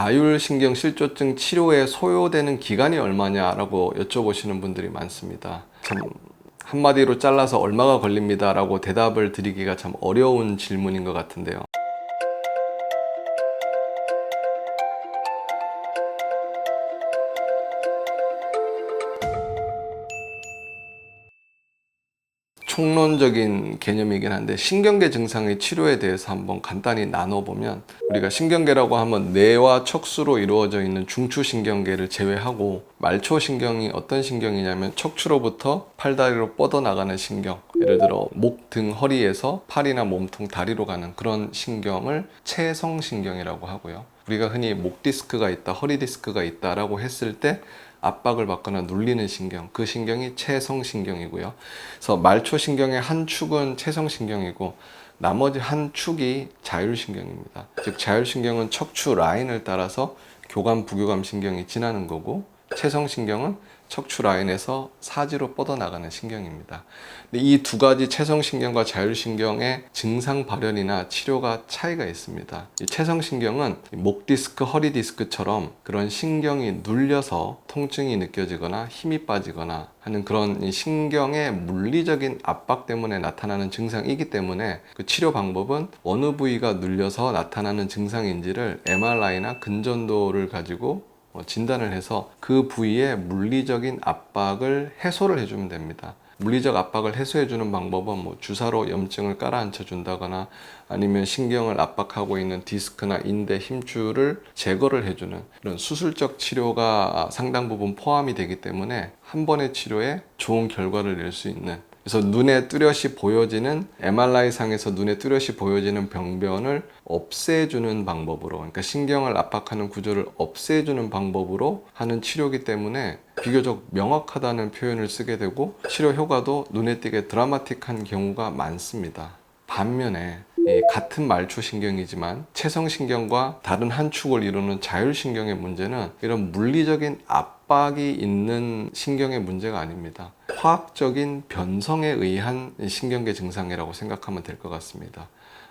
자율신경 실조증 치료에 소요되는 기간이 얼마냐라고 여쭤보시는 분들이 많습니다. 참 한마디로 잘라서 얼마가 걸립니다라고 대답을 드리기가 참 어려운 질문인 것 같은데요. 총론적인 개념이긴 한데 신경계 증상의 치료에 대해서 한번 간단히 나눠보면 우리가 신경계라고 하면 뇌와 척수로 이루어져 있는 중추신경계를 제외하고 말초신경이 어떤 신경이냐면 척추로부터 팔다리로 뻗어나가는 신경 예를 들어 목, 등, 허리에서 팔이나 몸통, 다리로 가는 그런 신경을 채성신경이라고 하고요. 우리가 흔히 목 디스크가 있다, 허리 디스크가 있다라고 했을 때 압박을 받거나 눌리는 신경, 그 신경이 채성신경이고요. 그래서 말초신경의 한 축은 채성신경이고 나머지 한 축이 자율신경입니다. 즉 자율신경은 척추 라인을 따라서 교감 부교감 신경이 지나는 거고 채성신경은 척추 라인에서 사지로 뻗어나가는 신경입니다. 이 두 가지 채성신경과 자율신경의 증상 발현이나 치료가 차이가 있습니다. 이 채성신경은 목 디스크, 허리 디스크처럼 그런 신경이 눌려서 통증이 느껴지거나 힘이 빠지거나 하는 그런 이 신경의 물리적인 압박 때문에 나타나는 증상이기 때문에 그 치료 방법은 어느 부위가 눌려서 나타나는 증상인지를 MRI나 근전도를 가지고 어, 진단을 해서 그 부위의 물리적인 압박을 해소를 해주면 됩니다. 물리적 압박을 해소해주는 방법은 뭐 주사로 염증을 깔아앉혀 준다거나 아니면 신경을 압박하고 있는 디스크나 인대 힘줄을 제거를 해주는 이런 수술적 치료가 상당 부분 포함이 되기 때문에 한 번의 치료에 좋은 결과를 낼 수 있는 그래서 눈에 뚜렷이 보여지는 MRI 상에서 눈에 뚜렷이 보여지는 병변을 없애주는 방법으로 그러니까 신경을 압박하는 구조를 없애주는 방법으로 하는 치료기 때문에 비교적 명확하다는 표현을 쓰게 되고 치료 효과도 눈에 띄게 드라마틱한 경우가 많습니다. 반면에 이 같은 말초신경이지만 채성신경과 다른 한 축을 이루는 자율신경의 문제는 이런 물리적인 압박이 있는 신경의 문제가 아닙니다. 화학적인 변성에 의한 신경계 증상이라고 생각하면 될 것 같습니다.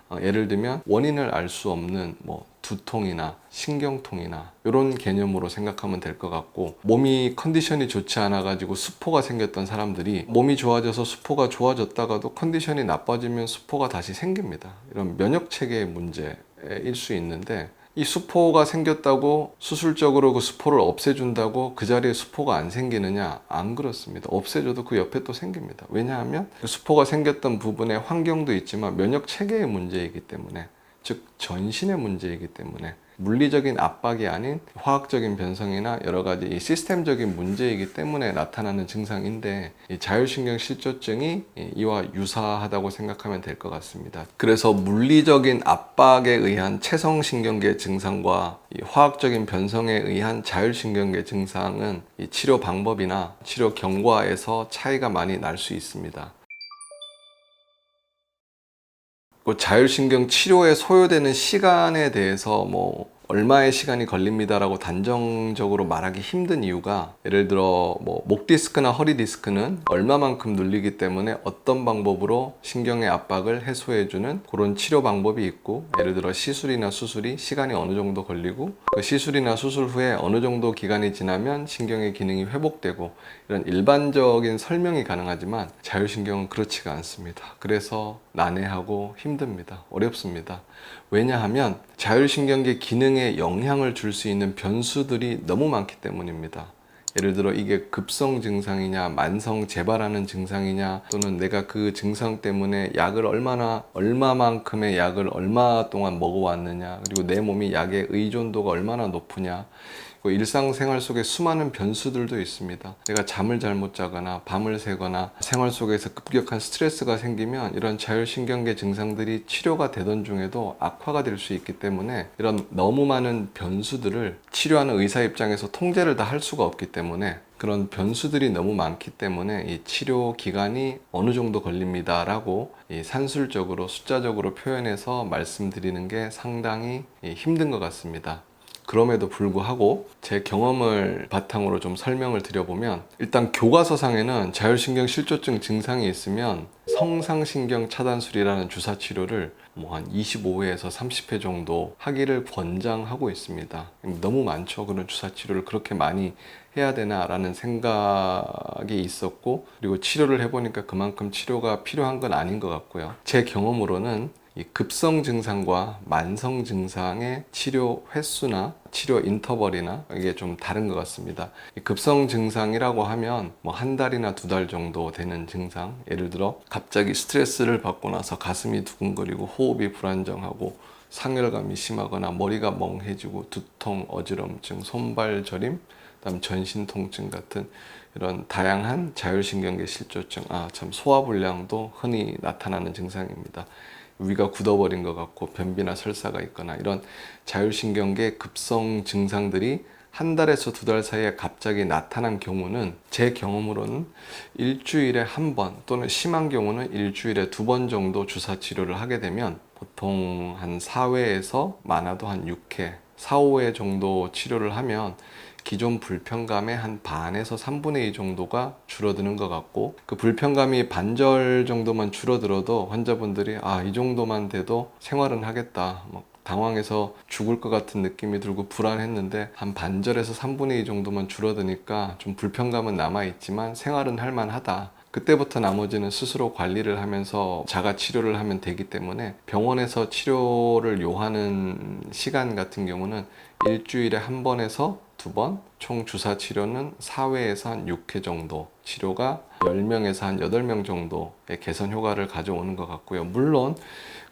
어, 예를 들면 원인을 알 수 없는 뭐 두통이나 신경통이나 이런 개념으로 생각하면 될 것 같고 몸이 컨디션이 좋지 않아 가지고 수포가 생겼던 사람들이 몸이 좋아져서 수포가 좋아졌다가도 컨디션이 나빠지면 수포가 다시 생깁니다. 이런 면역 체계의 문제일 수 있는데 이 수포가 생겼다고 수술적으로 그 수포를 없애준다고 그 자리에 수포가 안 생기느냐? 안 그렇습니다. 없애줘도 그 옆에 또 생깁니다. 왜냐하면 그 수포가 생겼던 부분에 환경도 있지만 면역 체계의 문제이기 때문에 즉 전신의 문제이기 때문에 물리적인 압박이 아닌 화학적인 변성이나 여러 가지 이 시스템적인 문제이기 때문에 나타나는 증상인데 이 자율신경 실조증이 이와 유사하다고 생각하면 될 것 같습니다. 그래서 물리적인 압박에 의한 채성신경계 증상과 이 화학적인 변성에 의한 자율신경계 증상은 이 치료 방법이나 치료 경과에서 차이가 많이 날 수 있습니다. 자율신경 치료에 소요되는 시간에 대해서 뭐 얼마의 시간이 걸립니다라고 단정적으로 말하기 힘든 이유가 예를 들어 뭐 목 디스크나 허리 디스크는 얼마만큼 눌리기 때문에 어떤 방법으로 신경의 압박을 해소해주는 그런 치료 방법이 있고 예를 들어 시술이나 수술이 시간이 어느 정도 걸리고 그 시술이나 수술 후에 어느 정도 기간이 지나면 신경의 기능이 회복되고 이런 일반적인 설명이 가능하지만 자율신경은 그렇지가 않습니다. 그래서 난해하고 힘듭니다. 어렵습니다. 왜냐하면 자율신경계 기능에 영향을 줄 수 있는 변수들이 너무 많기 때문입니다. 예를 들어 이게 급성 증상이냐, 만성 재발하는 증상이냐, 또는 내가 그 증상 때문에 약을 얼마나, 얼마만큼의 약을 얼마 동안 먹어왔느냐, 그리고 내 몸이 약의 의존도가 얼마나 높으냐, 그 일상생활 속에 수많은 변수들도 있습니다. 내가 잠을 잘못 자거나 밤을 새거나 생활 속에서 급격한 스트레스가 생기면 이런 자율신경계 증상들이 치료가 되던 중에도 악화가 될 수 있기 때문에 이런 너무 많은 변수들을 치료하는 의사 입장에서 통제를 다 할 수가 없기 때문에 그런 변수들이 너무 많기 때문에 이 치료 기간이 어느 정도 걸립니다라고 이 산술적으로 숫자적으로 표현해서 말씀드리는 게 상당히 힘든 것 같습니다. 그럼에도 불구하고 제 경험을 바탕으로 좀 설명을 드려보면 일단 교과서상에는 자율신경 실조증 증상이 있으면 성상신경 차단술이라는 주사 치료를 뭐 한 25회에서 30회 정도 하기를 권장하고 있습니다. 너무 많죠. 그런 주사 치료를 그렇게 많이 해야 되나라는 생각이 있었고 그리고 치료를 해보니까 그만큼 치료가 필요한 건 아닌 것 같고요. 제 경험으로는 이 급성 증상과 만성 증상의 치료 횟수나 치료 인터벌이나 이게 좀 다른 것 같습니다. 이 급성 증상이라고 하면 뭐 한 달이나 두 달 정도 되는 증상, 예를 들어 갑자기 스트레스를 받고 나서 가슴이 두근거리고 호흡이 불안정하고 상열감이 심하거나 머리가 멍해지고 두통, 어지럼증, 손발 저림, 그다음 전신 통증 같은 이런 다양한 자율신경계 실조증, 아 참 소화불량도 흔히 나타나는 증상입니다. 위가 굳어버린 것 같고 변비나 설사가 있거나 이런 자율신경계 급성 증상들이 한 달에서 두 달 사이에 갑자기 나타난 경우는 제 경험으로는 일주일에 한 번 또는 심한 경우는 일주일에 두 번 정도 주사 치료를 하게 되면 보통 한 4회에서 많아도 한 6회, 4, 5회 정도 치료를 하면 기존 불편감의 한 반에서 3분의 2 정도가 줄어드는 것 같고 그 불편감이 반절 정도만 줄어들어도 환자분들이 아 이 정도만 돼도 생활은 하겠다 막 당황해서 죽을 것 같은 느낌이 들고 불안했는데 한 반절에서 3분의 2 정도만 줄어드니까 좀 불편감은 남아 있지만 생활은 할 만하다. 그때부터 나머지는 스스로 관리를 하면서 자가 치료를 하면 되기 때문에 병원에서 치료를 요하는 시간 같은 경우는 일주일에 한 번에서 두 번, 총 주사 치료는 4회에서 한 6회 정도 치료가 10명에서 한 8명 정도의 개선 효과를 가져오는 것 같고요. 물론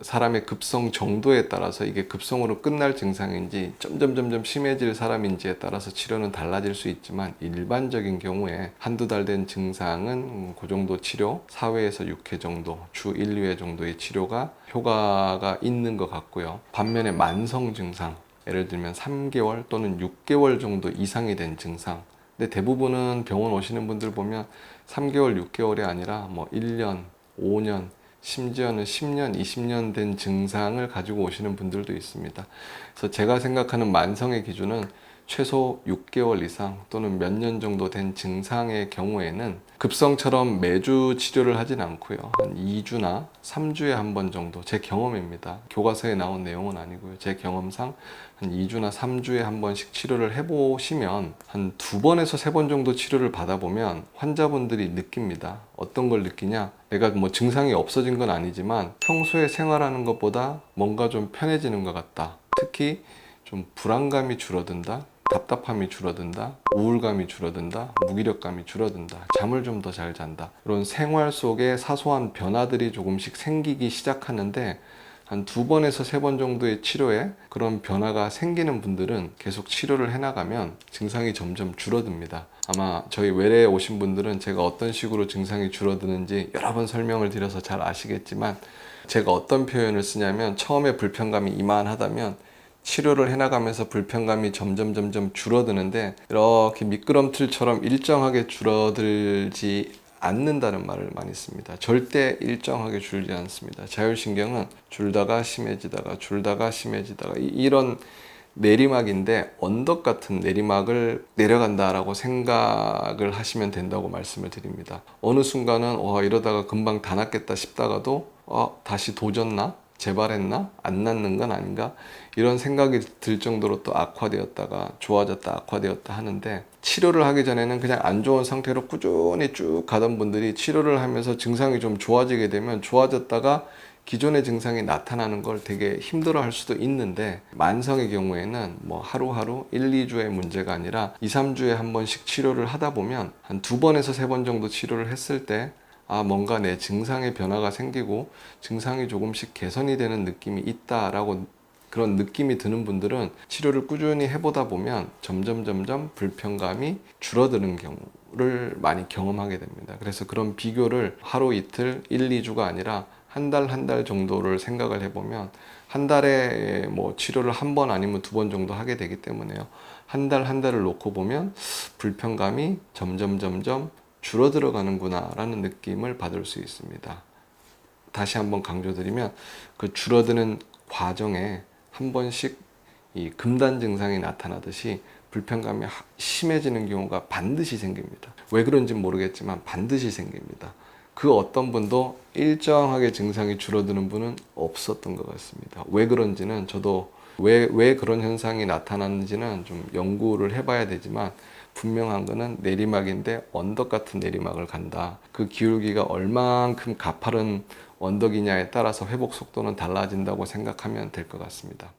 사람의 급성 정도에 따라서 이게 급성으로 끝날 증상인지 점점 점점 심해질 사람인지에 따라서 치료는 달라질 수 있지만 일반적인 경우에 한두 달 된 증상은 그 정도 치료 4회에서 6회 정도 주 1, 2회 정도의 치료가 효과가 있는 것 같고요. 반면에 만성 증상 예를 들면 3개월 또는 6개월 정도 이상이 된 증상 근데 대부분은 병원 오시는 분들 보면 3개월, 6개월이 아니라 뭐 1년, 5년, 심지어는 10년, 20년 된 증상을 가지고 오시는 분들도 있습니다. 그래서 제가 생각하는 만성의 기준은 최소 6개월 이상 또는 몇 년 정도 된 증상의 경우에는 급성처럼 매주 치료를 하진 않고요. 한 2주나 3주에 한 번 정도 제 경험입니다. 교과서에 나온 내용은 아니고요. 제 경험상 한 2주나 3주에 한 번씩 치료를 해보시면 한 두 번에서 세 번 정도 치료를 받아보면 환자분들이 느낍니다. 어떤 걸 느끼냐? 내가 뭐 증상이 없어진 건 아니지만 평소에 생활하는 것보다 뭔가 좀 편해지는 것 같다. 특히 좀 불안감이 줄어든다. 답답함이 줄어든다, 우울감이 줄어든다, 무기력감이 줄어든다, 잠을 좀 더 잘 잔다. 이런 생활 속에 사소한 변화들이 조금씩 생기기 시작하는데 한 두 번에서 세 번 정도의 치료에 그런 변화가 생기는 분들은 계속 치료를 해나가면 증상이 점점 줄어듭니다. 아마 저희 외래에 오신 분들은 제가 어떤 식으로 증상이 줄어드는지 여러 번 설명을 드려서 잘 아시겠지만 제가 어떤 표현을 쓰냐면 처음에 불편감이 이만하다면 치료를 해나가면서 불편감이 점점 점점 줄어드는데 이렇게 미끄럼틀처럼 일정하게 줄어들지 않는다는 말을 많이 씁니다. 절대 일정하게 줄지 않습니다. 자율신경은 줄다가 심해지다가 줄다가 심해지다가 이- 이런 내리막인데 언덕 같은 내리막을 내려간다라고 생각을 하시면 된다고 말씀을 드립니다. 어느 순간은 와 이러다가 금방 다 낫겠다 싶다가도 어 다시 도졌나? 재발했나? 안 낫는 건 아닌가? 이런 생각이 들 정도로 또 악화되었다가 좋아졌다 악화되었다 하는데 치료를 하기 전에는 그냥 안 좋은 상태로 꾸준히 쭉 가던 분들이 치료를 하면서 증상이 좀 좋아지게 되면 좋아졌다가 기존의 증상이 나타나는 걸 되게 힘들어 할 수도 있는데 만성의 경우에는 뭐 하루하루 1, 2주의 문제가 아니라 2, 3주에 한 번씩 치료를 하다 보면 한 두 번에서 세 번 정도 치료를 했을 때 아, 뭔가 내 증상의 변화가 생기고 증상이 조금씩 개선이 되는 느낌이 있다라고 그런 느낌이 드는 분들은 치료를 꾸준히 해보다 보면 점점 점점 불편감이 줄어드는 경우를 많이 경험하게 됩니다. 그래서 그런 비교를 하루 이틀, 1, 2주가 아니라 한 달, 한 달 정도를 생각을 해보면 한 달에 뭐 치료를 한 번 아니면 두 번 정도 하게 되기 때문에요. 한 달, 한 달을 놓고 보면 불편감이 점점 점점 줄어들어 가는구나라는 느낌을 받을 수 있습니다. 다시 한번 강조드리면 그 줄어드는 과정에 한 번씩 이 금단 증상이 나타나듯이 불편감이 하- 심해지는 경우가 반드시 생깁니다. 왜 그런지 모르겠지만 반드시 생깁니다. 그 어떤 분도 일정하게 증상이 줄어드는 분은 없었던 것 같습니다. 왜 그런지는 저도 왜, 왜 그런 현상이 나타나는지는 좀 연구를 해봐야 되지만 분명한 거는 내리막인데 언덕 같은 내리막을 간다. 그 기울기가 얼만큼 가파른 언덕이냐에 따라서 회복 속도는 달라진다고 생각하면 될 것 같습니다.